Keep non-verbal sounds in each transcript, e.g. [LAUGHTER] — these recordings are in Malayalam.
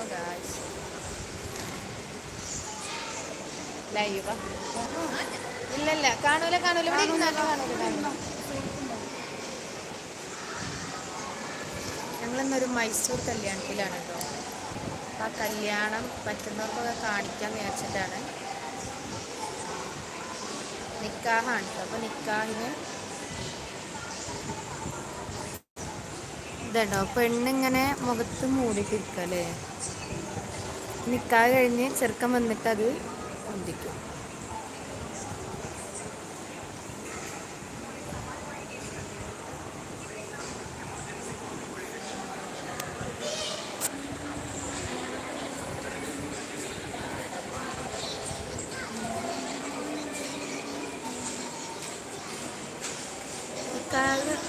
ഹലോ ഗായ്സ് ലൈവാ ഇല്ലല്ല കാണൂല കാണൂല. ഇവിടെ ഞങ്ങളിന്നൊരു മൈസൂർ കല്യാണത്തിലാണ് കേട്ടോ. അപ്പം ആ കല്യാണം പറ്റുന്നവർക്കൊക്കെ കാണിക്കാൻ വിചാരിച്ചിട്ടാണ്. നിക്കാഹാണ് കേട്ടോ. അപ്പോൾ നിക്കാഹിന് ഇതുണ്ടോ പെണ്ണിങ്ങനെ മുഖത്ത് മൂടിയിട്ടിരിക്കല്ലേ നിക്കാഹ് കഴിഞ്ഞ് ചെറുക്കൻ വന്നിട്ട് അത് പൊന്തിക്കും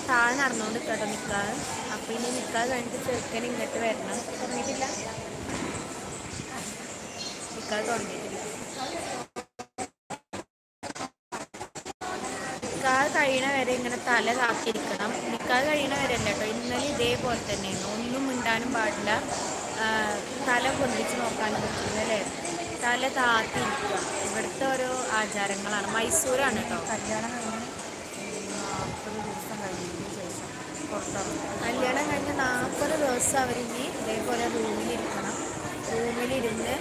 താഴ്ന്നറിഞ്ഞോണ്ട് കേട്ടോ നിൽക്കാതെ അപ്പം ഇനി നിൽക്കാതെ കഴിഞ്ഞിട്ട് ചെറുക്കൻ ഇങ്ങോട്ട് വരണം. തുടങ്ങിയിട്ടില്ല നിക്കാഹ് തുടങ്ങിയിട്ടില്ല നിൽക്കാതെ കഴിയണ വരെ ഇങ്ങനെ തല താക്കിയിരിക്കണം നിൽക്കാതെ കഴിയണ വരെ അല്ല കേട്ടോ. ഇന്നലെ ഇതേപോലെ തന്നെയാണ് ഒന്നും മിണ്ടാനും പാടില്ല. തല പൊന്തിച്ച് നോക്കാനും പറ്റില്ല തല താത്തിരിക്കുക. ഇവിടുത്തെ ഓരോ ആചാരങ്ങളാണ്. മൈസൂരാണ് കേട്ടോ. കല്യാണം കഴിഞ്ഞ് ദിവസം കഴിഞ്ഞതിന് ശേഷം പുറത്തിറങ്ങും. കല്യാണം കഴിഞ്ഞ് നാൽപ്പത് ദിവസം അവരിനി ഇതേപോലെ റൂമിലിരിക്കണം. റൂമിലിരുന്ന്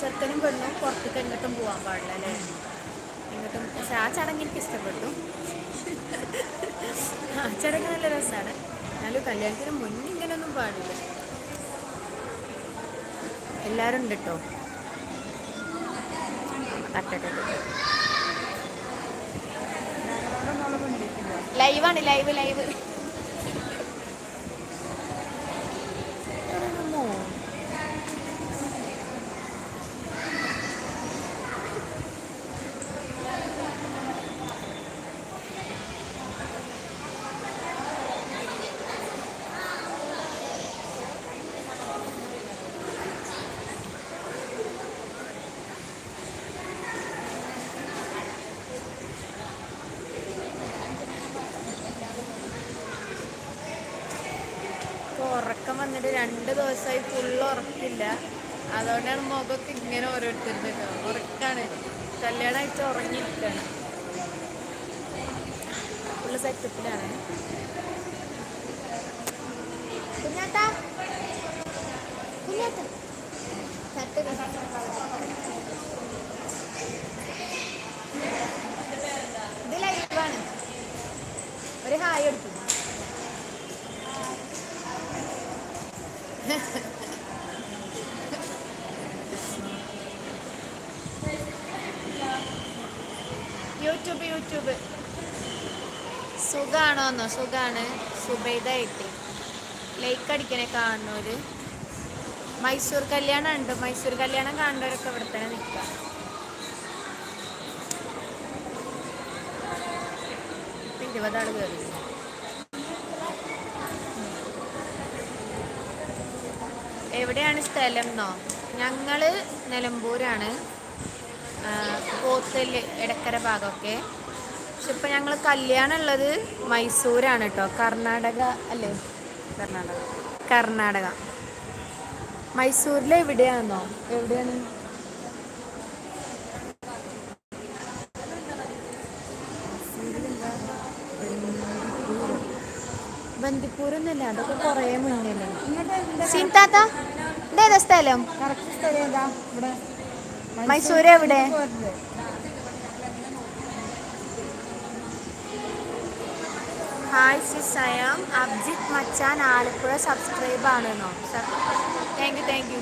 ചെറുക്കനും പെണ്ണും പുറത്തേക്ക് എങ്ങോട്ടും പോകാൻ പാടില്ല അല്ലേ? എങ്ങോട്ടും പക്ഷെ ആ ചടങ്ങ് എനിക്ക് ഇഷ്ടപ്പെട്ടു. ആ ചടങ്ങ് നല്ല രസമാണ്. എന്നാലും കല്യാണത്തിന് മുന്നേ ഇങ്ങനെയൊന്നും പാടില്ല. എല്ലാവരും ഉണ്ട് കേട്ടോ തട്ടട്ടെ. ലൈവാണ് ലൈവ് ലൈവ് ഇപ്പൊ ഉറക്കം വന്നിട്ട് രണ്ട് ദിവസമായി ഫുള്ള് ഉറക്കില്ല. അതുകൊണ്ടാണ് മുഖത്ത് ഇങ്ങനെ ഓരോരുത്തരുടെ ഉറക്കാണ്. കല്യാണമായിട്ട് ഉറങ്ങിയിരിക്കുകയാണ് ഫുള്ള് സെറ്റപ്പിലാണ് ഒരു ഹായ് എടുത്തു യൂട്യൂബ് യൂട്യൂബ്. സുഖാണോന്നോ? സുഖാണ്. സുബൈദ എട്ടി ലൈക്ക് അടിക്കണേ കാണുന്നവര്. മൈസൂർ കല്യാണം ഉണ്ട്. മൈസൂർ കല്യാണം കാണുന്നവരൊക്കെ ഇവിടെ തന്നെ നിൽക്കാം ഇരുപതാൾ കയറി എവിടെയാണ് സ്ഥലം എന്നോ? ഞങ്ങൾ നിലമ്പൂരാണ്. പോത്തൽ എടക്കര ഭാഗമൊക്കെ. പക്ഷെ ഇപ്പം ഞങ്ങൾ കല്യാണം ഉള്ളത് മൈസൂരാണ് കേട്ടോ. കർണാടക അല്ലേ? കർണാടക. കർണാടക. മൈസൂരിൽ എവിടെയാണെന്നോ എവിടെയാണ്? ബന്ദിപ്പൂരൊന്നുമില്ല. അതൊക്കെ കുറേ മുന്നല്ലേ? സിൻതാത്ത സ്ഥലം? സ്ഥലം ഏതാ? ഇവിടെ മൈസൂർ എവിടെ. ഹായ് സിസയം അബ്ജിത് മച്ചാൻ ആലപ്പുഴ സബ്സ്ക്രൈബ് ആണെന്നോ? Thank you thank you?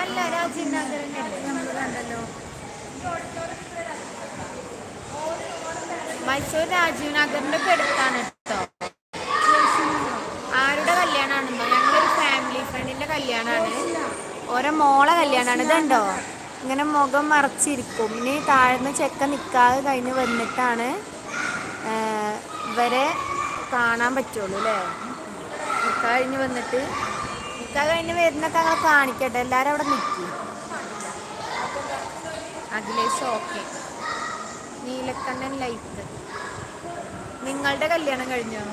അല്ല രാജീവ് നഗറിന്റെ നമ്മൾ കണ്ടല്ലോ. മൈസൂർ രാജീവ് നഗറിന്റെ അടുത്താണ് കേട്ടോ ആരുടെ കല്യാണമാണെന്നോ ഞങ്ങളൊരു ഫാമിലി ഫ്രണ്ടിന്റെ കല്യാണമാണ് ഓരോ മോളെ കല്യാണമാണ് ഇതുണ്ടോ? ഇങ്ങനെ മുഖം മറച്ചിരിക്കും. ഇനി താഴ്ന്ന് ചെക്ക നിൽക്കാതെ കഴിഞ്ഞ് വന്നിട്ടാണ് ഇവരെ കാണാൻ പറ്റുള്ളൂ അല്ലേ? നിൽക്കാ കഴിഞ്ഞ് വന്നിട്ട് നിൽക്കാ കഴിഞ്ഞ് വരുന്നൊക്കെ അങ്ങനെ കാണിക്കട്ടെ. എല്ലാവരും അവിടെ നിൽക്കും അഖിലേഷ് ഓക്കെ. നീലക്കണ്ണൻ ലൈറ്റ് നിങ്ങളുടെ കല്യാണം കഴിഞ്ഞോ?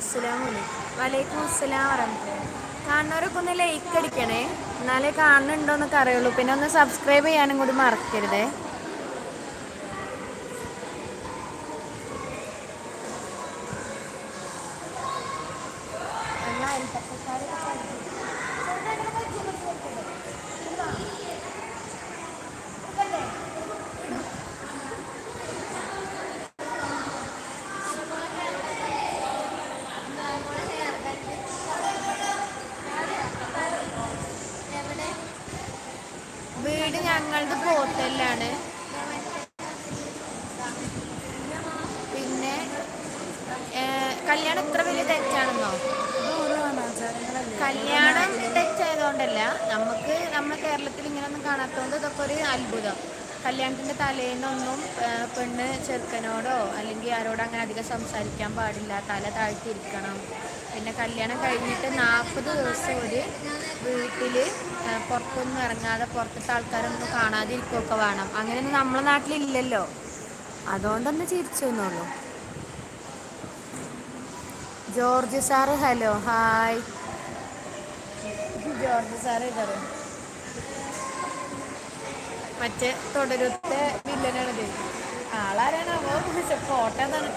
അസ്സലാമലൈക്കും വലൈക്കും അസ്സലാം വറഹ്മത്തുള്ളാഹി. കാണുന്നവരൊക്കെ ഒന്ന് ലൈക്ക് അടിക്കണേ. എന്നാലേ കാണുന്നുണ്ടോന്നൊക്കെ അറിയുള്ളൂ. പിന്നെ ഒന്ന് സബ്സ്ക്രൈബ് ചെയ്യാനും കൂടി മറക്കരുതേ വീട് ഞങ്ങളുടെ ഹോട്ടലിലാണ് പിന്നെ കല്യാണം ഇത്ര വലിയ തെറ്റാണെന്നോ? കല്യാണം തെറ്റായതുകൊണ്ടല്ല. നമുക്ക് നമ്മുടെ കേരളത്തിൽ ഇങ്ങനെയൊന്നും കാണാത്തതുകൊണ്ട് ഇതൊക്കെ ഒരു അത്ഭുതം. കല്യാണത്തിന്റെ തലേന്നൊന്നും പെണ്ണ് ചെറുക്കനോടോ അല്ലെങ്കിൽ ആരോടോ അങ്ങനെ അധികം സംസാരിക്കാൻ പാടില്ല. തല താഴ്ത്തിയിരിക്കണം പിന്നെ കല്യാണം കഴിഞ്ഞിട്ട് നാൽപ്പത് ദിവസം ഒരു വീട്ടിൽ പുറത്തൊന്നും ഇറങ്ങാതെ പുറത്തത്തെ ആൾക്കാരൊന്നും കാണാതിരിക്കുകയൊക്കെ വേണം. അങ്ങനെയൊന്നും നമ്മളെ നാട്ടിലില്ലല്ലോ. അതുകൊണ്ടൊന്ന് ചിരിച്ചു എന്നുള്ളൂ George sir hello hi. George sir ഇതറ മറ്റേ തുടരുത്തെ വില്ലനാണിത്. ആളാരാണാവോ ഫോട്ടോ എന്നാണ്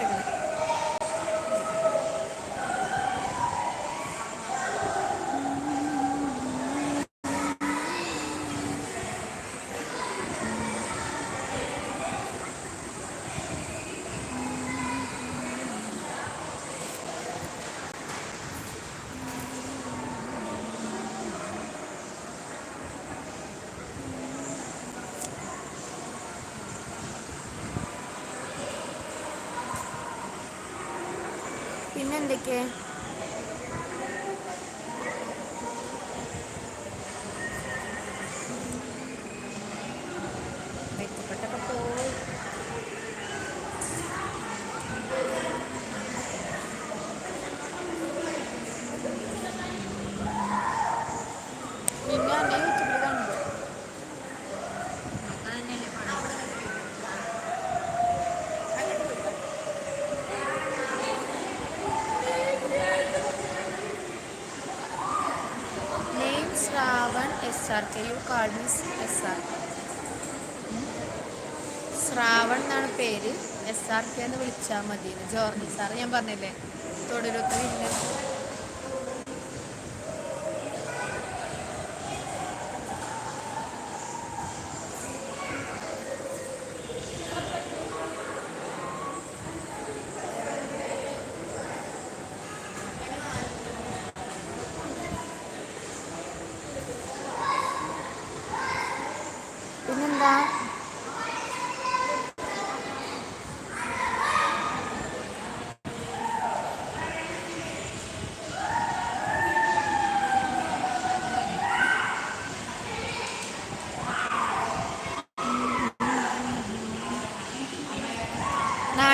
എന്തൊക്കെ മെച്ചപ്പെട്ടൊക്കെ പോയി പിന്നെ അന്നെ യൂട്യൂബിൽ കണ്ടു name Shravan S R K you call me S R K Shravan എന്നാണ് പേര്. എസ് ആർ കെ എന്ന് വിളിച്ചാൽ മതി ജോർജി സാർ ഞാൻ പറഞ്ഞില്ലേ? ഇല്ല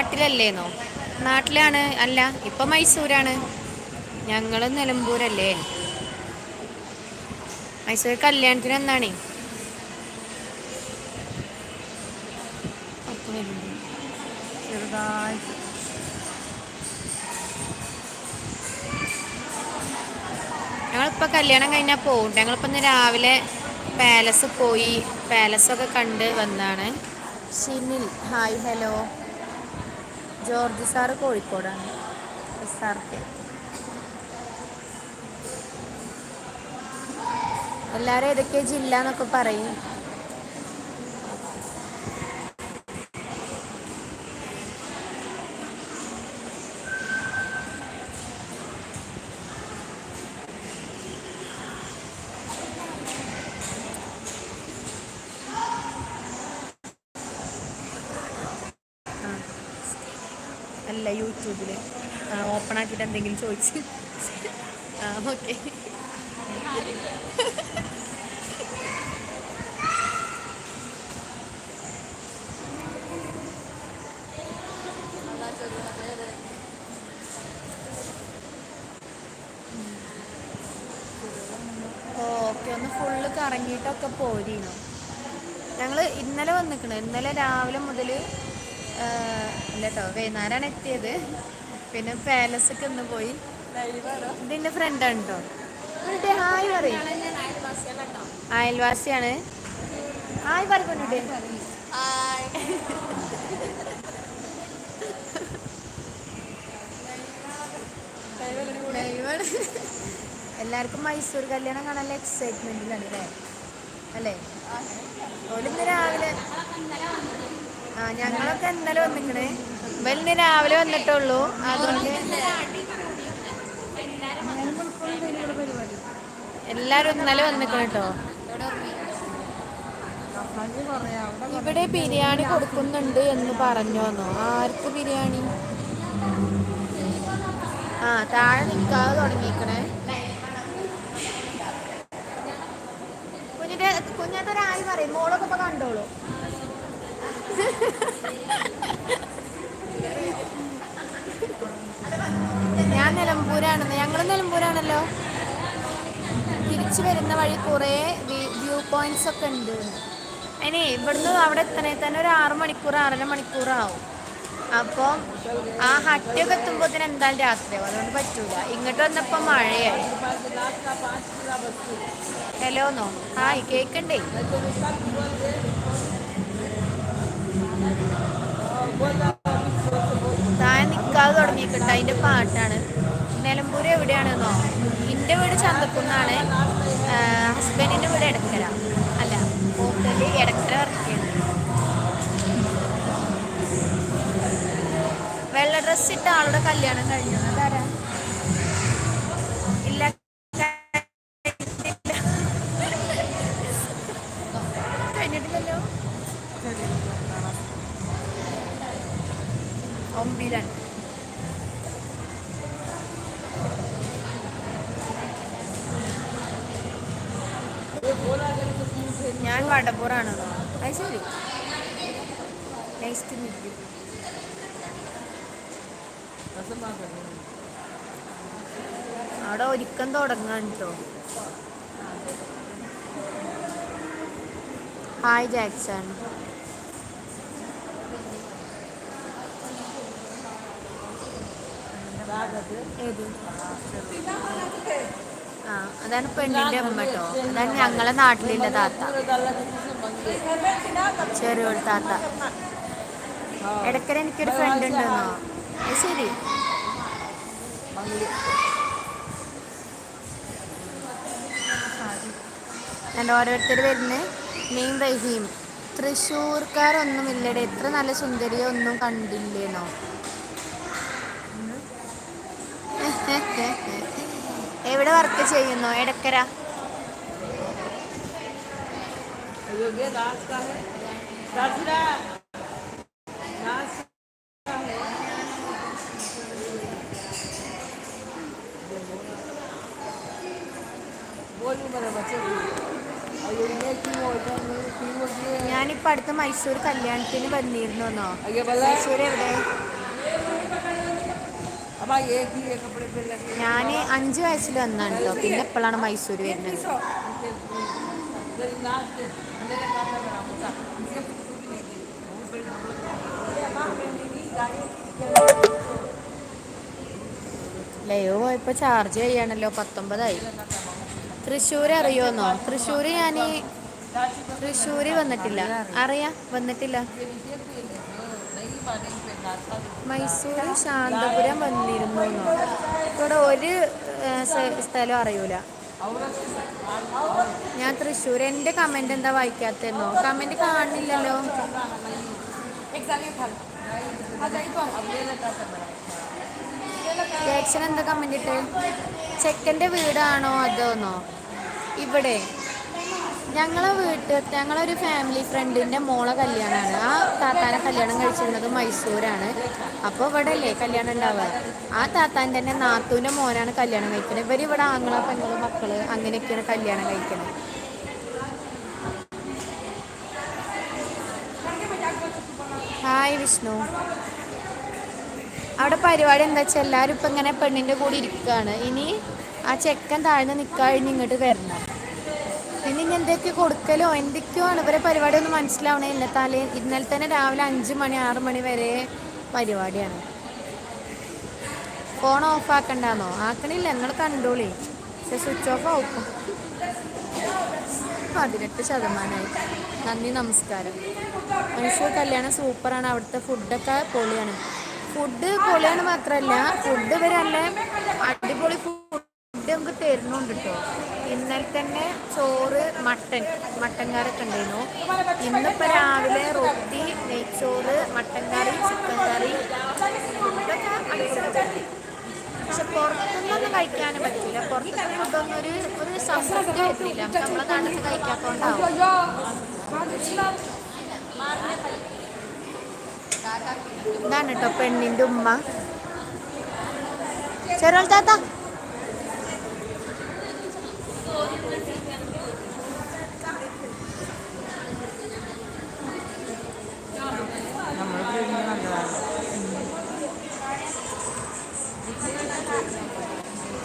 നാട്ടിലല്ലേന്നോ? നാട്ടിലാണ് അല്ല ഇപ്പൊ മൈസൂരാണ്. ഞങ്ങൾ നിലമ്പൂരല്ലേ? മൈസൂർ കല്യാണത്തിന് എന്നാണേ ചെറുതായിട്ട്. ഞങ്ങളിപ്പോൾ കല്യാണം കഴിഞ്ഞാൽ പോകും ഞങ്ങളിപ്പോൾ ഇന്ന് രാവിലെ പാലസ് പോയി പാലസ് ഒക്കെ കണ്ട് വന്നാണ്. Hi hello. ജോർജ് സാറ് കോഴിക്കോടാണ്. S R K. എല്ലാവരും ഏതൊക്കെ ജില്ല എന്നൊക്കെ പറയും. ചോദിച്ച്. ഓക്കെ. ഓക്കെ ഒന്ന് ഫുള്ള് കറങ്ങിയിട്ടൊക്കെ പോരീനോ. ഞങ്ങൾ ഇന്നലെ വന്നിക്കണ്. ഇന്നലെ രാവിലെ മുതൽ അല്ല കേട്ടോ വൈകുന്നേരമാണ് എത്തിയത്. പിന്നെ പാലസൊക്കെ ഒന്ന് പോയി. ഇതിന്റെ ഫ്രണ്ട് ഉണ്ടോ എന്നിട്ട് ഹായ് പറയും. അയൽവാസിയാണ്. ഹായ് പറഞ്ഞിട്ടേ. എല്ലാവർക്കും മൈസൂർ കല്യാണം കാണാൻ എക്സൈറ്റ്മെന്റിലാണ് അല്ലേ അല്ലേ? ഓലിന്ന് രാവിലെ ആ ഞങ്ങളൊക്കെ ഇന്നലെ വന്നിക്കണേ. ഇവലിന്ന് രാവിലെ വന്നിട്ടുള്ളൂ. അതുകൊണ്ട് എല്ലാരും ഇന്നലെ വന്നിട്ടോ ഇവിടെ ബിരിയാണി കൊടുക്കുന്നുണ്ട് എന്ന് പറഞ്ഞു വന്നോ. ആർക്ക് ബിരിയാണി? ആ താഴെ നിൽക്കാതെ തുടങ്ങിക്കണേ. കുഞ്ഞിന്റെ കുഞ്ഞത്തെ ഒരായി പറയും. മോളൊക്കെ ഇപ്പൊ കണ്ടോളൂ. ഞാൻ നിലമ്പൂരാണെന്ന്. ഞങ്ങൾ നിലമ്പൂരാണല്ലോ. തിരിച്ചു വരുന്ന വഴി കുറേ വ്യൂ പോയിന്റ്സ് ഒക്കെ ഉണ്ട്. അതിനെ ഇവിടുന്ന് അവിടെ എത്തണേ തന്നെ ഒരു ആറ് മണിക്കൂർ ആറര മണിക്കൂറാവും അപ്പോൾ ആ ഹറ്റൊക്കെ എത്തുമ്പോൾ എന്തായാലും രാത്രിയാവും അതുകൊണ്ട് പറ്റൂല. ഇങ്ങോട്ട് വന്നപ്പോൾ മഴയായി. ഹലോ നോ ഹായ് കേക്കണ്ടേ? നിൽക്കാതെ തുടങ്ങിയിട്ടുണ്ട്. അതിന്റെ പാട്ടാണ്. നിലമ്പൂർ എവിടെയാണെന്നോ? എന്റെ വീട് ചന്തക്കുന്നാണ്. ഹസ്ബൻഡിന്റെ വീട് എടക്കര. അല്ല ഹോട്ടലിൽ എടക്കര വർക്ക് വെള്ള ഡ്രസ്സ് ഇട്ട ആളുടെ കല്യാണം കഴിഞ്ഞു. തുടങ്ങാൻ കേട്ടോ ഹായ് ജാക്സൺ ആ അതാണ് പെണ്ണിന്റെ അമ്മ കേട്ടോ. അതാണ് ഞങ്ങളെ നാട്ടിലുള്ള താത്ത. ചെറിയൊരു താത്ത. ഇടയ്ക്കര എനിക്കൊരു ഫ്രണ്ട് ഉണ്ടെന്നോ? ശരി. എന്റെ ഓരോരുത്തർ വരുന്നത് നെയിം റഹീം. തൃശ്ശൂർക്കാരൊന്നും ഇല്ലടെ. എത്ര നല്ല സുന്ദരിയോ ഒന്നും കണ്ടില്ലേനോ [LAUGHS] എവിടെ വർക്ക് ചെയ്യുന്നു? എടക്കര. ഞാനിപ്പോൾ അടുത്ത മൈസൂർ കല്യാണത്തിന് വന്നിരുന്നോ മൈസൂർ എവിടെ? ഞാൻ അഞ്ച് വയസ്സിൽ വന്നാണ് കേട്ടോ പിന്നെ എപ്പോഴാണ് മൈസൂർ വരുന്നത്. ലയോ പോയപ്പോൾ ചാർജ് ചെയ്യണല്ലോ പത്തൊമ്പതായി. തൃശ്ശൂർ അറിയോന്നോ തൃശ്ശൂർ ഞാൻ തൃശ്ശൂർ വന്നിട്ടില്ല. അറിയാം? വന്നിട്ടില്ല. മൈസൂർ ശാന്തപുരം വന്നിരുന്നു. ഇവിടെ ഒരു സ്ഥലം അറിയൂല. ഞാൻ തൃശ്ശൂർ എന്റെ കമന്റ് എന്താ വായിക്കാത്തെന്നോ കമന്റ് കാണുന്നില്ലല്ലോ. ജക്ഷൻ എന്താ കമന്റ് ഇട്ട്? ചെക്കന്റെ വീടാണോ അതോന്നോ ഇവിടെ? ഞങ്ങളെ വീട്ടിൽ ഞങ്ങളൊരു ഫാമിലി ഫ്രണ്ടിന്റെ മോളെ കല്യാണമാണ് ആ താത്താനെ കല്യാണം കഴിച്ചിരുന്നത് മൈസൂരാണ്. അപ്പോൾ ഇവിടെ അല്ലേ കല്യാണം ഉണ്ടാവുക? ആ താത്താൻ തന്നെ നാത്തൂന്റെ മോനാണ് കല്യാണം കഴിക്കുന്നത്. ഇവർ ഇവിടെ ആങ്ങള പെങ്ങൾ മക്കൾ അങ്ങനെയൊക്കെയാണ് കല്യാണം കഴിക്കുന്നത്. ഹായ് വിഷ്ണു. അവിടെ പരിപാടി എന്താ വെച്ചാൽ എല്ലാവരും ഇപ്പം ഇങ്ങനെ പെണ്ണിന്റെ കൂടെ ഇരിക്കുകയാണ് ഇനി ആ ചെക്കൻ താഴ്ന്ന് നിൽക്കാഴിഞ്ഞ് ഇങ്ങോട്ട് വരണം. എന്തൊക്കെ കൊടുക്കലോ? എന്തൊക്കെയോ ആണ്. ഇവരെ പരിപാടി ഒന്നും ഇന്ന തലേ ഇന്നലെ തന്നെ രാവിലെ അഞ്ച് മണി ആറ് മണി വരെ പരിപാടിയാണ്. ഫോൺ ഓഫ് ആക്കണ്ടാന്നോ? ആക്കണില്ല. നിങ്ങൾ കണ്ടോളി. പക്ഷെ സ്വിച്ച് ഓഫ് ആവും. പതിനെട്ട് ശതമാനമായി നന്ദി നമസ്കാരം. മൈസൂർ കല്യാണം സൂപ്പറാണ് അവിടുത്തെ ഫുഡൊക്കെ പൊളിയാണ്. ഫുഡ് പൊളിയാണ് മാത്രമല്ല ഫുഡ് ഇവരല്ല അടിപൊളി ഫുഡ് നമുക്ക് തരുന്നുണ്ട് കേട്ടോ ഇന്നലെ തന്നെ ചോറ് മട്ടൻ മട്ടൻ കറിയൊക്കെ ഉണ്ടായിരുന്നു. ഇന്നിപ്പോൾ രാവിലെ റൊട്ടി നെയ്ച്ചോറ് മട്ടൻ കറി. ചിക്കൻ കറി പക്ഷെ പുറത്തുനിന്നൊന്നും കഴിക്കാനും പറ്റില്ല. പുറത്തുനിന്ന് ഫുഡൊന്നും ഒരു ഒരു സംതൃപ്തി വരുന്നില്ല നമ്മളെ നാട്ടിൽ കഴിക്കാത്തോണ്ടാവും. ഇതാണ് കേട്ടോ പെണ്ണിന്റെ ഉമ്മ. ചെറിയ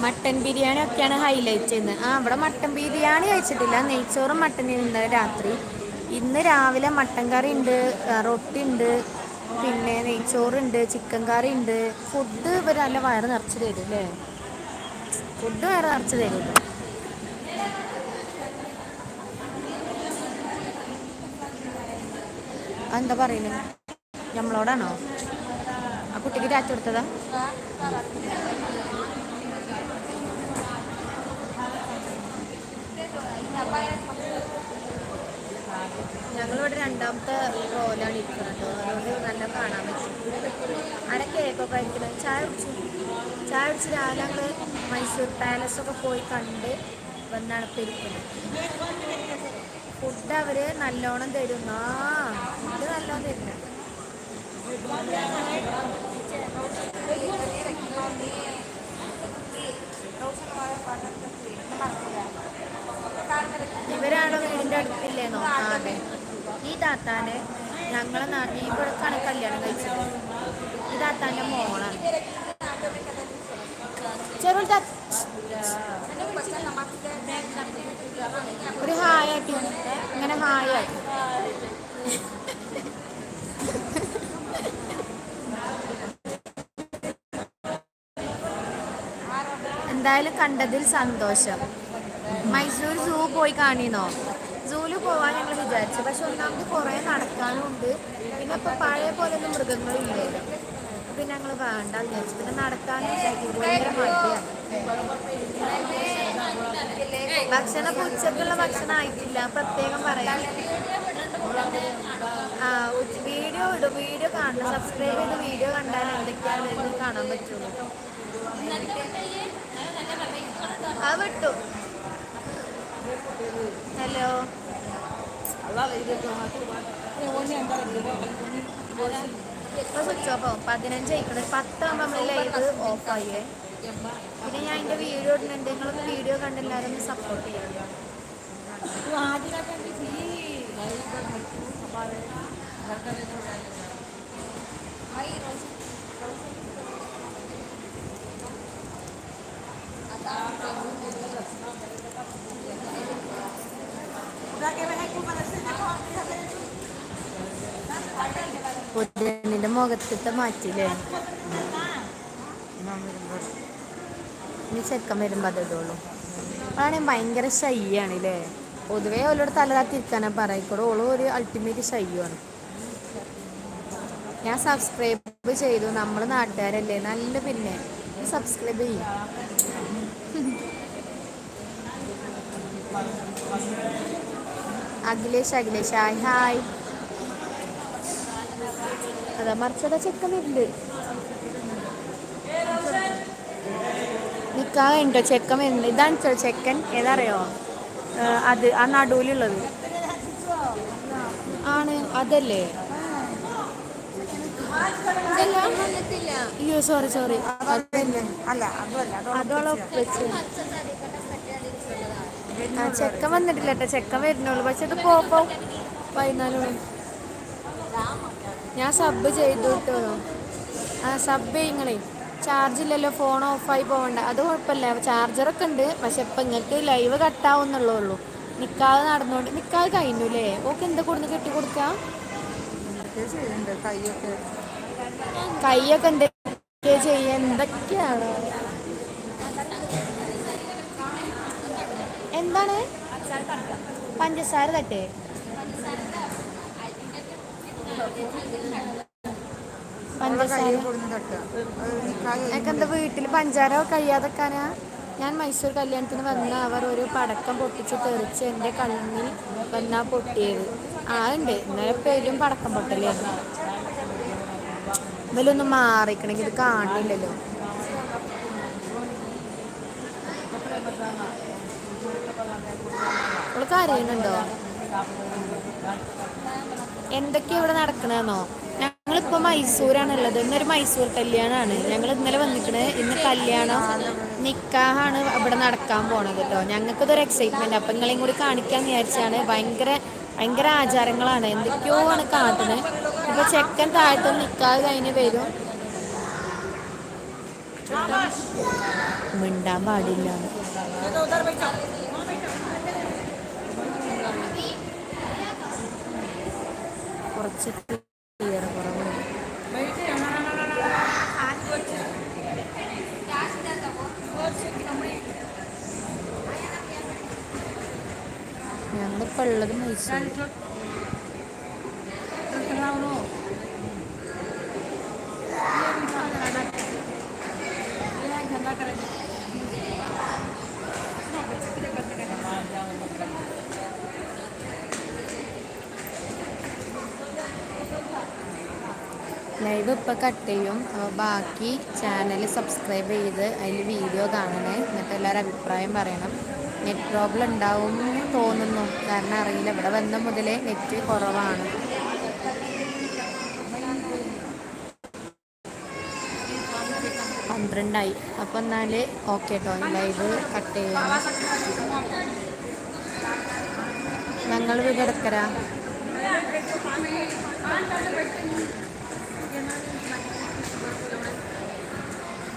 മട്ടൻ ബിരിയാണി ഒക്കെയാണ് ഹൈലൈറ്റ് ചെയ്യുന്നത്. ആ ഇവിടെ മട്ടൻ ബിരിയാണി കഴിച്ചിട്ടില്ല. നെയ്ച്ചോറും മട്ടൻ ഉണ്ട് രാത്രി. ഇന്ന് രാവിലെ മട്ടൻ കറി ഉണ്ട് റൊട്ടി ഉണ്ട് പിന്നെ നെയ്ച്ചോറുണ്ട് ചിക്കൻ കറി ഉണ്ട്. ഫുഡ് ഇവർ നല്ല വയറ് നിറച്ച് തരും അല്ലേ? ഫുഡ് വയറ് നിറച്ച് തരും. എന്താ പറയുന്നത് നമ്മളോടാണോ ആ കുട്ടിക്ക് രാത്രി കൊടുത്തതാ? രണ്ടാമത്തെ റോയിലാണ് ഇരിക്കുന്നത്. അതുകൊണ്ട് നല്ല കാണാൻ പറ്റും. അവിടെ കേക്കൊക്കെ കഴിക്കുന്നത് ചായ കുടിച്ചു? ചായ കുടിച്ച് രാവിലെ ഞങ്ങൾ മൈസൂർ പാലസ് ഒക്കെ പോയി കണ്ട് വന്നാണ് ഇപ്പം ഇരിക്കുന്നത്. ഫുഡ് അവർ നല്ലോണം തരും. ആ ഫുഡ് നല്ലോണം തരുന്ന. ഇവരാണോ വീടിന്റെ അടുത്തില്ലേന്നോ ആ, അതെ ഈ താത്താന്റെ ഞങ്ങളെ നാട്ടിൽ ഇവിടേക്കാണ് കല്യാണം കഴിച്ചത്. ഈ താത്താന്റെ മോളാണ്. ചെറു താ- ഒരു ഹായ് ആയിട്ട് ഇങ്ങനെ ഹായ് ആയിട്ട് എന്തായാലും കണ്ടതിൽ സന്തോഷം. മൈസൂർ സൂ പോയി കാണിനോ പോവാൻ ഞങ്ങൾ വിചാരിച്ചു. പക്ഷെ ഒന്നാമത് കുറേ നടക്കാനുണ്ട്. പിന്നെ ഇപ്പൊ പഴയ പോലെ ഒന്നും മൃഗങ്ങളില്ലല്ലോ പിന്നെ ഞങ്ങൾ വേണ്ട വിചാരിച്ചു. പിന്നെ നടക്കാനും മടിയാണ് ഭക്ഷണം ഇപ്പൊ ഉച്ചക്കുള്ള ഭക്ഷണം ആയിട്ടില്ല. പ്രത്യേകം പറയാം. ആ വീഡിയോ ഇടും. വീഡിയോ കാണണം. സബ്സ്ക്രൈബ് ചെയ്ത് വീഡിയോ കണ്ടാൽ എന്തൊക്കെയാണ് കാണാൻ പറ്റുള്ളൂ. ആ വിട്ടു. ഹലോ. ആവും പതിനഞ്ച് ആയിക്കണേ പത്താകുമ്പോൾ നമ്മൾ ലൈവ് ഓഫ് ആയേ പിന്നെ ഞാൻ എന്റെ വീഡിയോ ഇടുന്നുണ്ട്. നിങ്ങൾ വീഡിയോ കണ്ടെല്ലാരും സപ്പോർട്ട് ചെയ്യാം. പുതിയണ്ണിന്റെ മുഖത്തിട്ട് മാറ്റില്ലേ? ഇനി ചെക്കൻ വരുമ്പോ അത് ഇടുള്ളൂ. അതാണ് ഭയങ്കര ശൈയാണ് ല്ലേ പൊതുവേ ഓലോട് തലതാത്തിരിക്കാനാ പറയിക്കോളൂ ഓൾ ഒരു അൾട്ടിമേറ്റ് ശൈയാണ് ഞാൻ സബ്സ്ക്രൈബ് ചെയ്തു. നമ്മൾ നാട്ടുകാരല്ലേ? നല്ല പിന്നെ. സബ്സ്ക്രൈബ് ചെയ്യും. അഖിലേഷ് അഖിലേഷ്. Hi hi. അതാ മറിച്ചതാ ചെക്കൻ വരുന്നുണ്ട്. നിൽക്കാൻ കഴിഞ്ഞോ ചെക്കൻ വരുന്നുണ്ട്. ഇതാണ് ചോ ചെക്കൻ. ഏതറിയോ? അത് ആ നടുവിലുള്ളത്. ആണ്. അതല്ലേ? അയ്യോ സോറി സോറി അതല്ലേ? അല്ല അതുമല്ല. അത് അതോളം വെച്ച് ആ ചെക്കൻ വന്നിട്ടില്ല കേട്ടോ ചെക്കൻ വരുന്നുള്ളൂ. പക്ഷെ ഇത് പോപ്പോ വൈകുന്നേരം ഞാൻ സബ് ചെയ്തു കേട്ടോ ആ സബ് ഇങ്ങളെ ചാർജ് ഇല്ലല്ലോ. ഫോൺ ഓഫായി പോകണ്ട അത് കുഴപ്പമില്ല. ചാർജറൊക്കെ ഉണ്ട്. പക്ഷെ ഇപ്പം ഇങ്ങക്ക് ലൈവ് കട്ടാവുന്നുള്ളൂ ഉള്ളൂ. നിക്കാതെ നടന്നുകൊണ്ട് നിക്കാതെ കഴിഞ്ഞു അല്ലേ ഓക്കെ എന്താ കൊടുന്ന് കെട്ടി കൊടുക്കാം? കൈയൊക്കെ. എന്തൊക്കെ ചെയ്യ? എന്തൊക്കെയാണോ? എന്താണ്? പഞ്ചസാര തട്ടേ. പഞ്ചസാര. വീട്ടിൽ പഞ്ചാര കഴിയാതെക്കാനാ? ഞാൻ മൈസൂർ കല്യാണത്തിന് വന്ന അവർ ഒരു പടക്കം പൊട്ടിച്ച് തെറിച്ച് എന്റെ കണ്ണിൽ വന്നാ പൊട്ടിയത്. ആ ഉണ്ട്. ഇന്നലെ പേരും പടക്കം പൊട്ടലായിരുന്നു ഇതിലൊന്ന് മാറിക്കണെങ്കിൽ ഇത് കാണില്ലല്ലോ അവൾ കരയുന്നുണ്ടോ? എന്തൊക്കെയാ ഇവിടെ നടക്കണെന്നോ? ഞങ്ങളിപ്പോ മൈസൂരാണ് ഉള്ളത് ഇന്നൊരു മൈസൂർ കല്യാണമാണ് ഞങ്ങൾ ഇന്നലെ വന്നിക്കണ്. ഇന്ന് കല്യാണം നിക്കാഹാണ് ഇവിടെ നടക്കാൻ പോണത് കേട്ടോ ഞങ്ങൾക്ക് ഇതൊരു എക്സൈറ്റ്മെന്റ് അപ്പൊ നിങ്ങളെയും കൂടി കാണിക്കാൻ വിചാരിച്ചാണ്. ഭയങ്കര ഭയങ്കര ആചാരങ്ങളാണ്. എന്തൊക്കെയോ ആണ് കാട്ടണ്. ഇപ്പൊ ചെക്കൻ താഴത്ത് നിക്കാഹ് കഴിഞ്ഞ് വരും. മിണ്ടാൻ പാടില്ല. കുറച്ച് ക്ലിയർ കുറവ് ഞങ്ങളിപ്പോൾ ഉള്ളത് മൈസൂർ ലൈവ് ഇപ്പോൾ കട്ട് ചെയ്യും. ബാക്കി ചാനൽ സബ്സ്ക്രൈബ് ചെയ്ത് അതിൽ വീഡിയോ കാണണേ. എന്നിട്ട് എല്ലാവരും അഭിപ്രായം പറയണം. നെറ്റ് പ്രോബ്ലം ഉണ്ടാവും എന്ന് തോന്നുന്നു. കാരണം അറിയില്ല. ഇവിടെ വന്ന മുതലേ നെറ്റ് കുറവാണ്. പന്ത്രണ്ടായി. അപ്പോൾ എന്നാൽ ഓക്കെ കേട്ടോ ലൈവ് കട്ട് ചെയ്യാം. ഞങ്ങൾ കിടക്കരാ লাগে না